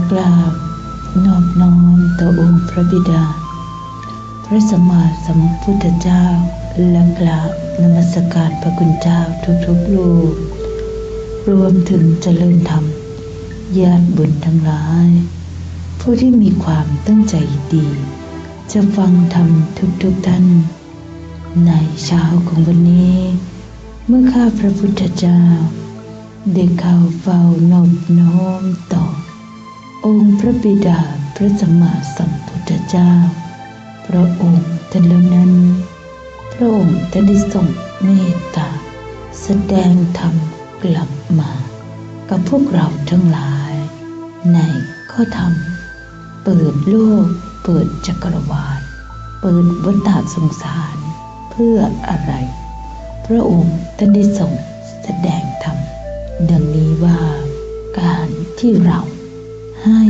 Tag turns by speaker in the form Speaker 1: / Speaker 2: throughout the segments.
Speaker 1: ขอกราบนอบน้อมต่อองค์พระบิดา พระสมมาสัมพุทธเจ้า และกราบนมัสการพระคุณเจ้าทุกๆลูกรวมถึงเจริญธรรมญาติบุญทั้งหลาย ผู้ที่มีความตั้งใจดี จะฟังธรรมทุกๆท่าน ในเช้าของวันนี้ เมื่อข้าพระพุทธเจ้าได้เข้าเฝ้านอบน้อมต่อ องค์พระบิดาพระสัมมาสัมพุทธเจ้า พระองค์ท่านแล้วนั้น พระองค์ท่านได้ทรงเมตตา แสดงธรรมกลับมา กับพวกเราทั้งหลาย ในข้อธรรม เปิดโลก เปิดจักรวาล เปิดวัฏสงสาร เพื่ออะไร พระองค์ท่านได้ทรงแสดงธรรม ดังนี้ว่าการที่เรา ให้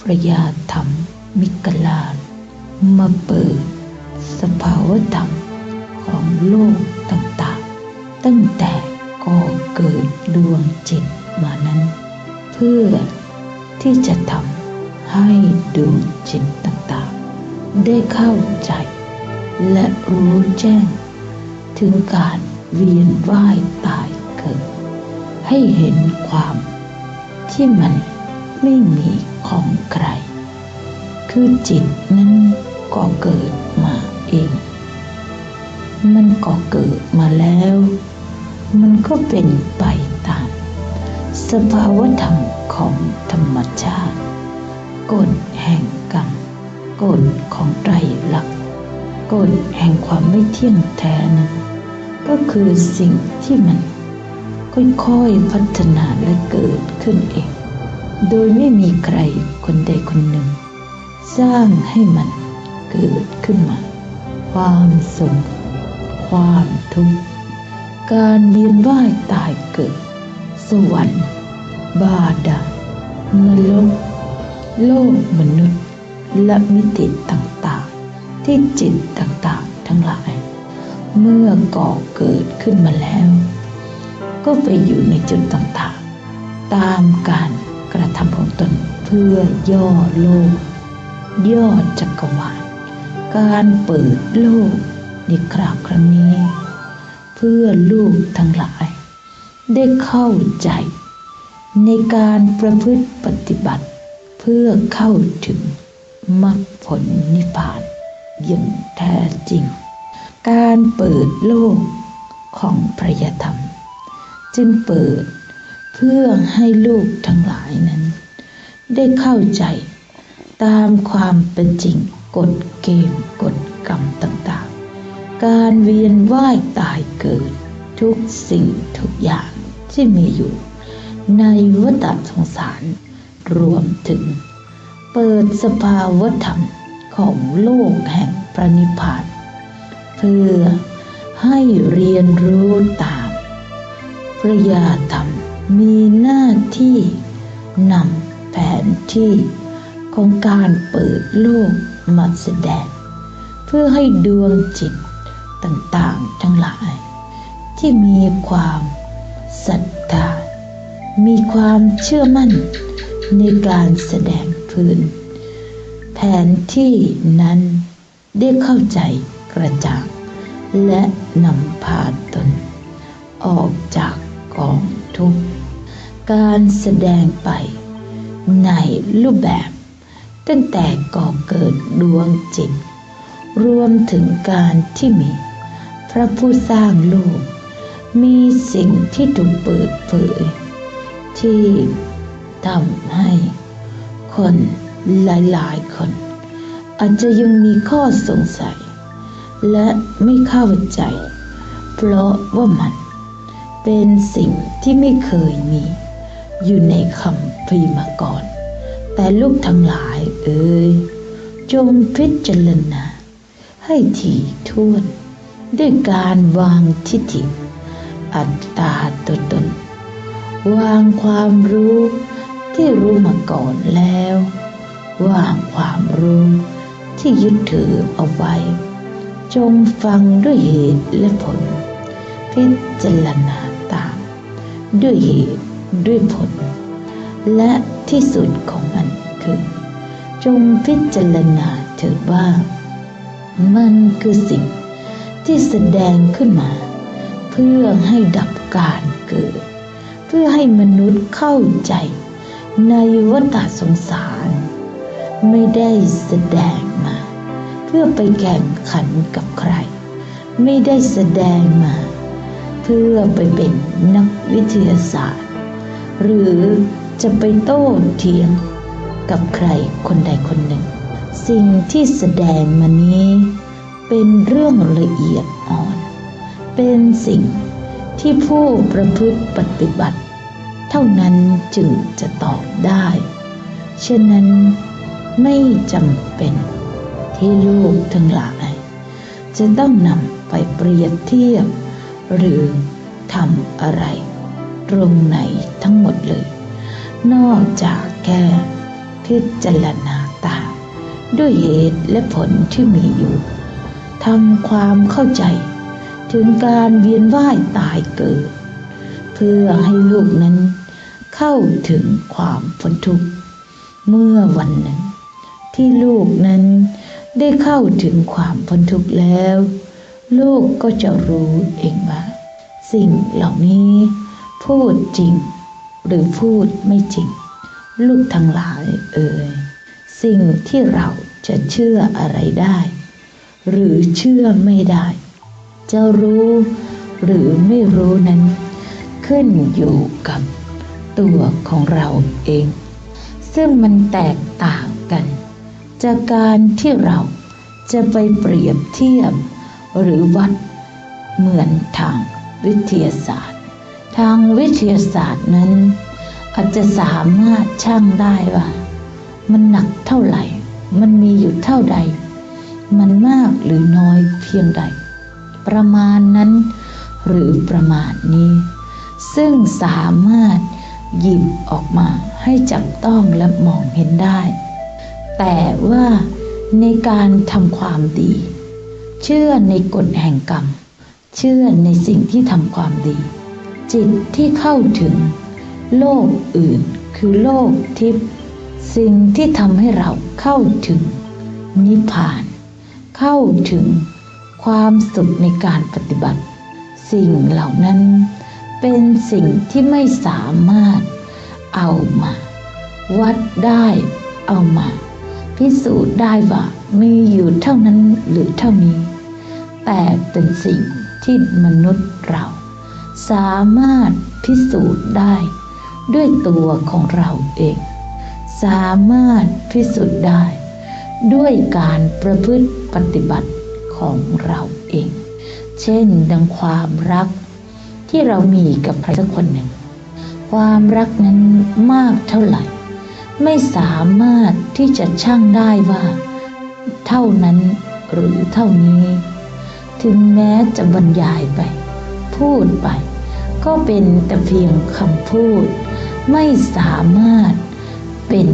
Speaker 1: พระยาธรรมมิกลาชมาเปิดสภาวธรรมของโลกต่างๆ ตั้งแต่ก่อเกิดดวงจิตมานั้น เพื่อที่จะทำให้ดวงจิตต่างๆ ได้เข้าใจ และรู้แจ้ง ถึงการเวียนว่ายตายเกิด ให้เห็นความที่มัน ไม่มีของใคร คือจิตนั้นก็เกิดมาเอง มันก็เกิดมาแล้ว มันก็เป็นไปตาม สภาวธรรมของธรรมชาติกฎแห่งกรรมกฎของไตรลักษณ์กฎแห่งความไม่เที่ยงแท้นั้นก็คือสิ่งที่มันค่อยๆพัฒนาและเกิดขึ้นเอง โดยไม่มีใครคนใดคนหนึ่ง สร้างให้มันเกิดขึ้นมา ความสุขความทุกข์การเวียนว่ายตายเกิด สวรรค์ บาดาลนรกโลกมนุษย์ และมิติต่างๆ ที่จิตต่างๆ ทั้งหลาย เมื่อก่อเกิดขึ้นมาแล้ว ก็ไปอยู่ในจุดต่างๆ ตามการ กระทำของตนเพื่อย่อโลก ย่อจักรวาลการเปิดโลกในคราวครั้งนี้ เพื่อลูกทั้งหลาย ได้เข้าใจ ในการประพฤติปฏิบัติ เพื่อเข้าถึงมรรคผลนิพพานอย่างแท้จริง การเปิดโลกของพระยธรรม จึงเปิด พื่อให้ลูกทั้งหลายนั้น ได้เข้าใจตามความเป็นจริงกฎเกณฑ์กฎกรรมต่างๆ การเวียนว่ายตายเกิดทุกสิ่งทุกอย่างที่มีอยู่ ในวัฏสงสารรวมถึง เปิดสภาวธรรมของโลกแห่งพระนิพพานเพื่อให้เรียนรู้ตามพระยาธรรม มีหน้าที่นำแผนที่ของการเปิดโลกมาแสดง เพื่อให้ดวงจิตต่างๆทั้งหลาย ที่มีความศรัทธา มีความเชื่อมั่นในการแสดงพื้น แผนที่นั้นได้เข้าใจกระจ่าง และนำพาตน ออกจากกองทุกข์ การแสดงไป ในรูปแบบ ตั้งแต่ก่อเกิดดวงจิต รวมถึงการที่มี พระผู้สร้างโลก มีสิ่งที่ถูกเปิดเผย ที่ทำให้คนหลายๆ คน อาจจะยังมีข้อสงสัย และไม่เข้าใจ เพราะว่ามันเป็นสิ่งที่ไม่เคยมี อยู่ในคำพีมาก่อน แต่ลูกทั้งหลายเอ่ยจงพิจารณาให้ถี่ถ้วน ด้วยการวางทิฏฐิ อัตตาตัวตน วางความรู้ที่รู้มาก่อนแล้ว วางความรู้ที่ยึดถือเอาไว้ จงฟังด้วยเหตุและผล พิจารณาตาม ด้วยเหตุ ด้วยผล และที่สุดของมันคือ จงพิจารณาเถิดว่า มันคือสิ่งที่แสดงขึ้นมา เพื่อให้ดับการเกิด เพื่อให้มนุษย์เข้าใจในวัฏสงสาร ไม่ได้แสดงมา เพื่อไปแข่งขันกับใคร ไม่ได้แสดงมา เพื่อไปเป็นนักวิทยาศาสตร์ หรือจะไปโต้เถียงกับใครคนใดคนหนึ่ง สิ่งที่แสดงมานี้ เป็นเรื่องละเอียดอ่อน เป็นสิ่งที่ผู้ประพฤติปฏิบัติ เท่านั้นจึงจะตอบได้ฉะนั้นไม่จำเป็นที่ลูกทั้งหลาย จะต้องนำไปเปรียบเทียบ หรือทำอะไร ตรงไหนทั้งหมดเลย นอกจากแค่พิจารณาตามด้วยเหตุและผลที่มีอยู่ทำความเข้าใจถึงการเวียนว่ายตายเกิด เพื่อให้ลูกนั้นเข้าถึงความพ้นทุกข์เมื่อวันหนึ่งที่ลูกนั้นได้เข้าถึงความพ้นทุกข์แล้ว ลูกก็จะรู้เองว่า สิ่งเหล่านี้ พูดจริง หรือพูดไม่จริง ลูกทั้งหลายเอ่ยสิ่งที่เราจะเชื่ออะไรได้ หรือเชื่อไม่ได้ จะรู้หรือไม่รู้นั้น ขึ้นอยู่กับตัวของเราเอง ซึ่งมันแตกต่างกัน จากการที่เราจะไปเปรียบเทียบ หรือวัดเหมือนทางวิทยาศาสตร์ ทางวิทยาศาสตร์นั้น อาจจะสามารถช่างได้ว่า มันหนักเท่าไหร่ มันมีอยู่เท่าใด มันมากหรือน้อยเพียงใด ประมาณนั้นหรือประมาณนี้ ซึ่งสามารถหยิบออกมาให้จับต้องและมองเห็นได้ แต่ว่าในการทำความดี เชื่อในกฎแห่งกรรม เชื่อในสิ่งที่ทำความดี จิตที่เข้าถึง โลกอื่นคือโลกทิพย์สิ่งที่ทำให้เราเข้าถึง นิพพาน เข้าถึงความสุขในการปฏิบัติ สิ่งเหล่านั้นเป็นสิ่งที่ไม่สามารถเอามา วัดได้เอามา พิสูจน์ได้ว่ามีอยู่เท่านั้นหรือเท่านี้ แต่เป็นสิ่งที่มนุษย์เรา สามารถพิสูจน์ได้ ด้วยตัวของเราเอง สามารถพิสูจน์ได้ ด้วยการประพฤติปฏิบัติของเราเอง เช่นดังความรักที่เรามีกับใครสักคนหนึ่ง ความรักนั้นมากเท่าไหร่ ไม่สามารถที่จะช่างได้ว่า เท่านั้นหรือเท่านี้ ถึงแม้จะบรรยายไป พูดไป ก็เป็นแต่เพียงคำพูด ไม่สามารถเป็น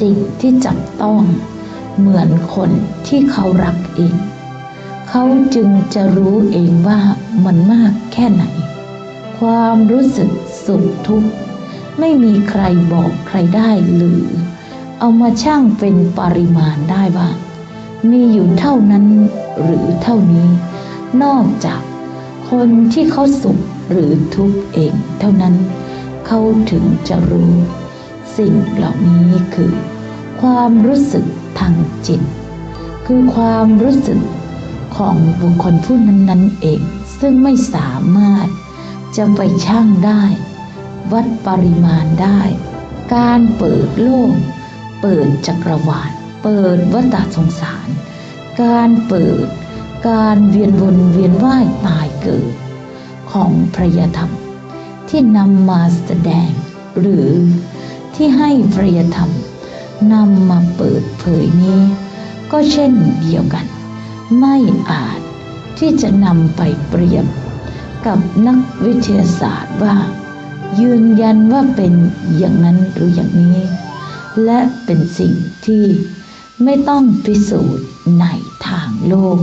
Speaker 1: สิ่งที่จับต้องเหมือนคนที่เขารักเอง เขาจึงจะรู้เองว่ามันมากแค่ไหน ความรู้สึกสุขทุกข์ไม่มีใครบอกใครได้หรือ เอามาช่างเป็นปริมาณได้ว่า มีอยู่เท่านั้นหรือเท่านี้ นอกจาก คนที่เขาสุขหรือทุกข์เองเท่านั้นเขาถึงจะรู้ สิ่งเหล่านี้คือ ความรู้สึกทางจิต คือความรู้สึกของบุคคลผู้นั้นนั้นเอง ซึ่งไม่สามารถจะไปช่างได้ วัดปริมาณได้ การเปิดโลก เปิดจักรวาล เปิดวัฏสงสาร การเปิด การเวียนวนเวียนว่ายตายเกิด ของพระยธรรม ที่นำมาแสดง หรือที่ให้พระยธรรมนำมาเปิดเผยนี้ ก็เช่นเดียวกัน ไม่อาจที่จะนำไปเปรียบกับนักวิทยาศาสตร์ว่า ยืนยันว่าเป็นอย่างนั้นหรืออย่างนี้ และเป็นสิ่งที่ไม่ต้องพิสูจน์ในทางโลก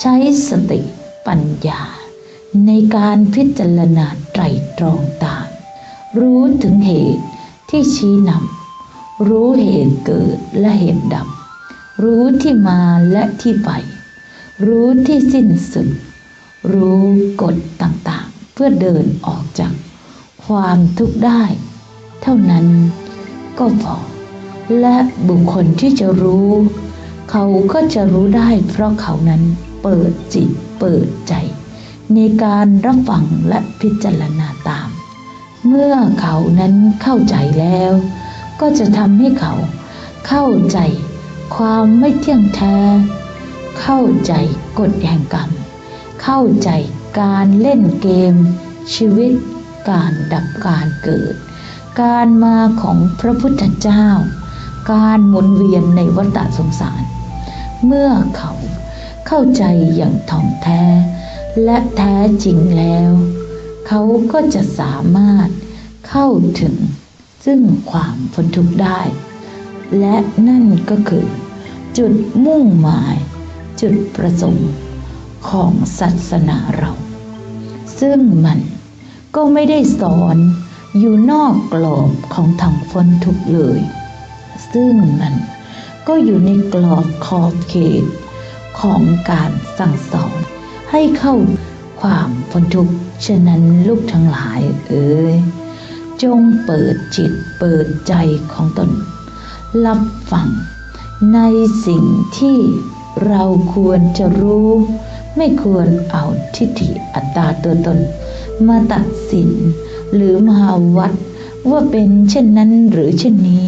Speaker 1: ใช้สติปัญญา ในการพิจารณาไตรตรองตามรู้ถึงเหตุที่ชี้นำรู้เหตุเกิดและเหตุดับ รู้ที่มาและที่ไป รู้ที่สิ้นสุด รู้กฎต่างๆ เพื่อเดินออกจากความทุกข์ได้ เท่านั้นก็พอ และบุคคลที่จะรู้ เขาก็จะรู้ได้เพราะเขานั้นเปิดจิตเปิดใจ ในการรับฟังและพิจารณาตาม เมื่อเขานั้นเข้าใจแล้ว ก็จะทำให้เขาเข้าใจความไม่เที่ยงแท้ เข้าใจกฎแห่งกรรม เข้าใจการเล่นเกม ชีวิต การดับการเกิด การมาของพระพุทธเจ้า การหมุนเวียนในวัฏสงสาร เมื่อเขาเข้าใจอย่างถ่องแท้ และแท้จริงแล้ว เขาก็จะสามารถเข้าถึงซึ่งความพ้นทุกข์ได้ และนั่นก็คือ จุดมุ่งหมาย จุดประสงค์ของศาสนาเรา ซึ่งมันก็ไม่ได้สอนอยู่นอกกรอบของทางพ้นทุกข์เลย ซึ่งมันก็อยู่ในกรอบขอบเขตของการสั่งสอน ให้เข้าความพ้นทุกข์ฉะนั้นลูกทั้งหลายเอ๋ยจงเปิดจิตเปิดใจของตน รับฟังในสิ่งที่เราควรจะรู้ ไม่ควรเอาทิฏฐิอัตตาตัวตน มาตัดสิน หรือมาวัดว่าเป็นเช่นนั้นหรือเช่นนี้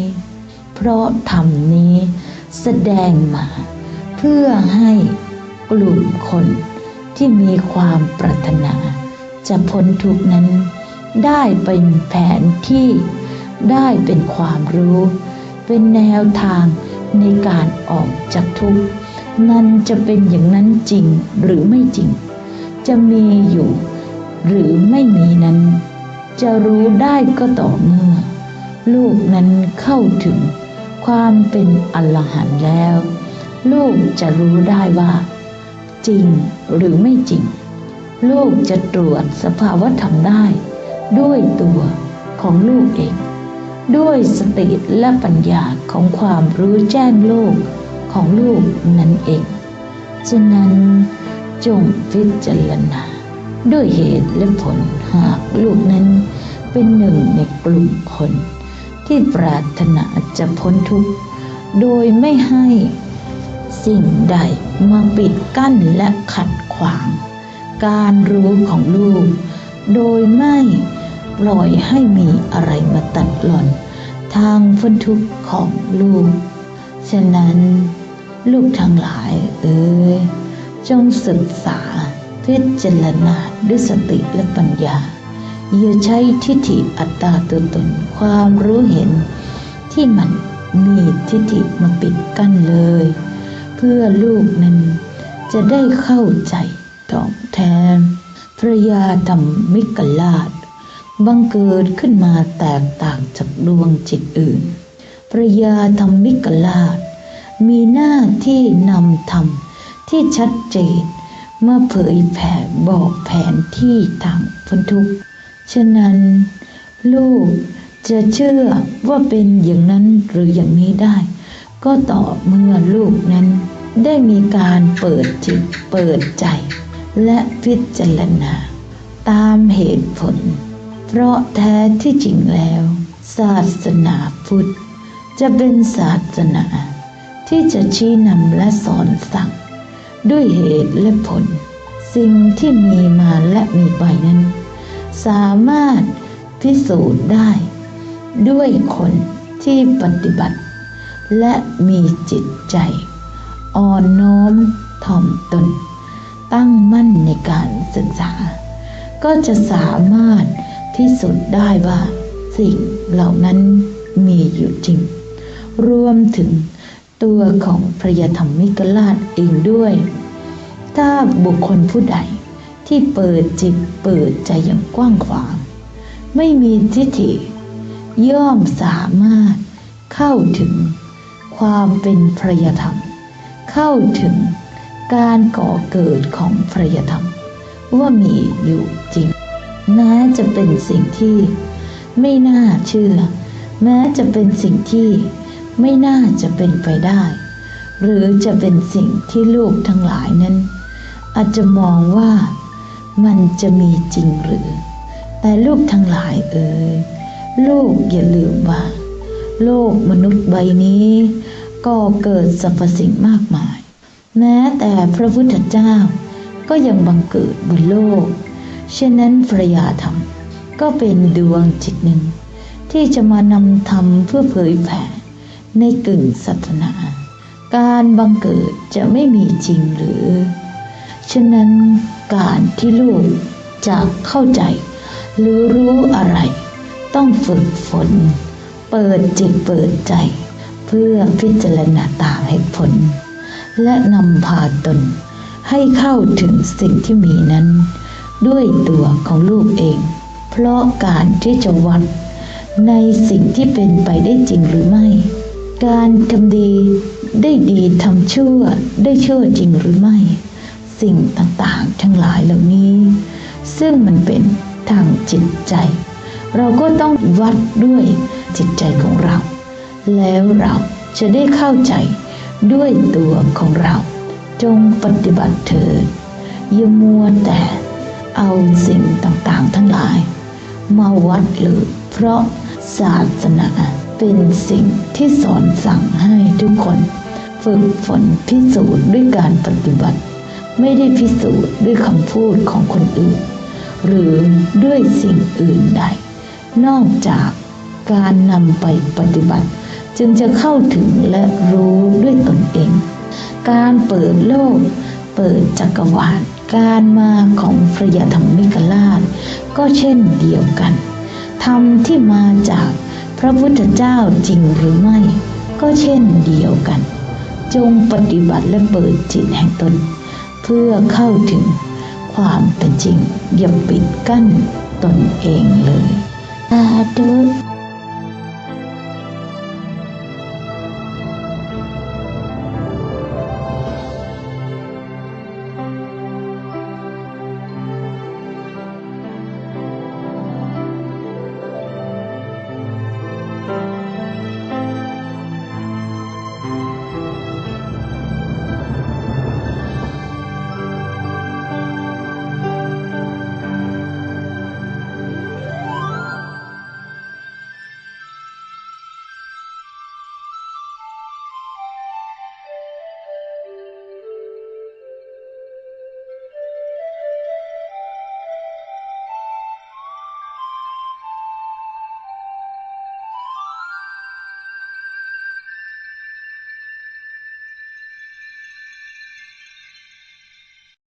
Speaker 1: เพราะธรรมนี้แสดงมา เพื่อให้กลุ่มคน ที่มีความปรารถนา จะพ้นทุกนั้น ได้เป็นแผนที่ ได้เป็นความรู้ เป็นแนวทางในการออกจากทุกข์มันจะเป็นอย่างนั้นจริงหรือไม่จริง จะมีอยู่ หรือไม่มีนั้น จะรู้ได้ก็ต่อเมื่อ ลูกนั้นเข้าถึงความเป็นอรหันต์แล้ว ลูกจะรู้ได้ว่า จริงหรือไม่จริงลูกจะตรวจสภาวธรรมได้ ด้วยตัวของลูกเอง ด้วยสติและปัญญาของความรู้แจ้งโลกของลูกนั่นเอง ฉะนั้นจงพิจารณาด้วยเหตุและผลหากลูกนั้นเป็นหนึ่งในกลุ่มคน ที่ปรารถนาจะพ้นทุกข์ โดยไม่ให้ สิ่งใดมาปิดกั้นและขัดขวาง การรู้ของลูก โดยไม่ปล่อยให้มีอะไรมาตัดหล่อนทางพ้นทุกข์ของลูก ฉะนั้นลูกทั้งหลายเอ๋ยจงศึกษาพิจารณาด้วยสติและปัญญา อย่าใช้ทิฏฐิอัตตาตัวตนความรู้เห็น ที่มันมีทิฏฐิมาปิดกั้นเลย เพื่อลูกนั้น จะได้เข้าใจต่องแทน พระยาธรรมมิกลาชบังเกิดขึ้นมาแตกต่างจากดวงจิตอื่น พระยาธรรมมิกลาชมีหน้าที่นำธรรมที่ชัดเจนเมื่อเผยแผ่บอกแผนที่ทางพ้นทุกข์ฉะนั้น ลูกจะเชื่อว่าเป็นอย่างนั้นหรืออย่างนี้ได้ ก็ต่อเมื่อลูกนั้นได้มีการเปิดจิตเปิดใจ และพิจารณา ตามเหตุผล เพราะแท้ที่จริงแล้ว ศาสนาพุทธ จะเป็นศาสนา ที่จะชี้นำและสอนสั่ง ด้วยเหตุและผล สิ่งที่มีมาและมีไปนั้น สามารถพิสูจน์ได้ ด้วยคนที่ปฏิบัติ และมีจิตใจ อ่อนน้อมถ่อมตน ตั้งมั่นในการศึกษา ก็จะสามารถพิสูจน์ได้ว่า สิ่งเหล่านั้นมีอยู่จริง รวมถึงตัวของพระยธรรมิกราชเองด้วย ถ้าบุคคลผู้ใดที่เปิดจิตเปิดใจอย่างกว้างขวาง ไม่มีทิฏฐิ ย่อมสามารถเข้าถึง ความเป็นพระยธรรม เข้าถึงการก่อเกิดของพระยธรรม ว่ามีอยู่จริง แม้จะเป็นสิ่งที่ไม่น่าเชื่อ แม้จะเป็นสิ่งที่ไม่น่าจะเป็นไปได้ หรือจะเป็นสิ่งที่ลูกทั้งหลายนั้น อาจจะมองว่ามันจะมีจริงหรือ แต่ลูกทั้งหลายเอ่ยลูกอย่าลืมว่า โลกมนุษย์ใบนี้ ก็เกิดสรรพสิ่งมากมาย แม้แต่พระพุทธเจ้า ก็ยังบังเกิดบนโลกฉะนั้นพระยาธรรม ก็เป็นดวงจิตหนึ่ง ที่จะมานำธรรมเพื่อเผยแผ่ในกึ่งศาสนา การบังเกิดจะไม่มีจริงหรือ ฉะนั้นการที่ลูกจะเข้าใจ หรือรู้อะไร ต้องฝึกฝน เปิดจิตเปิดใจ เพื่อพิจารณาตามให้ผล และนำพาตน ให้เข้าถึงสิ่งที่มีนั้น ด้วยตัวของลูกเอง เพราะการที่จะวัด ในสิ่งที่เป็นไปได้จริงหรือไม่ การทำดีได้ดีทำชั่วได้ชั่วจริงหรือไม่ สิ่งต่างๆ ทั้งหลายเหล่านี้ ซึ่งมันเป็นทางจิตใจ เราก็ต้องวัดด้วย จิตใจของเรา แล้วเราจะได้เข้าใจด้วยตัวของเรา จงปฏิบัติเถิดอย่ามัวแต่เอาสิ่งต่างๆ ทั้งหลาย มาวัดเลยเพราะศาสนาเป็นสิ่งที่สอนสั่งให้ทุกคน ฝึกฝนพิสูจน์ด้วยการปฏิบัติ ไม่ได้พิสูจน์ด้วยคำพูดของคนอื่น หรือด้วยสิ่งอื่นใด นอกจาก การนำไปปฏิบัติ จึงจะเข้าถึงและรู้ด้วยตนเอง การเปิดโลก เปิดจักรวาลการมาของพระยาธรรมิกราช ก็เช่นเดียวกันธรรมที่มาจากพระพุทธเจ้าจริงหรือไม่ ก็เช่นเดียวกัน จงปฏิบัติและเปิดจิตแห่งตน เพื่อเข้าถึงความเป็นจริงอย่าปิดกั้นตนเองเลยสาธุ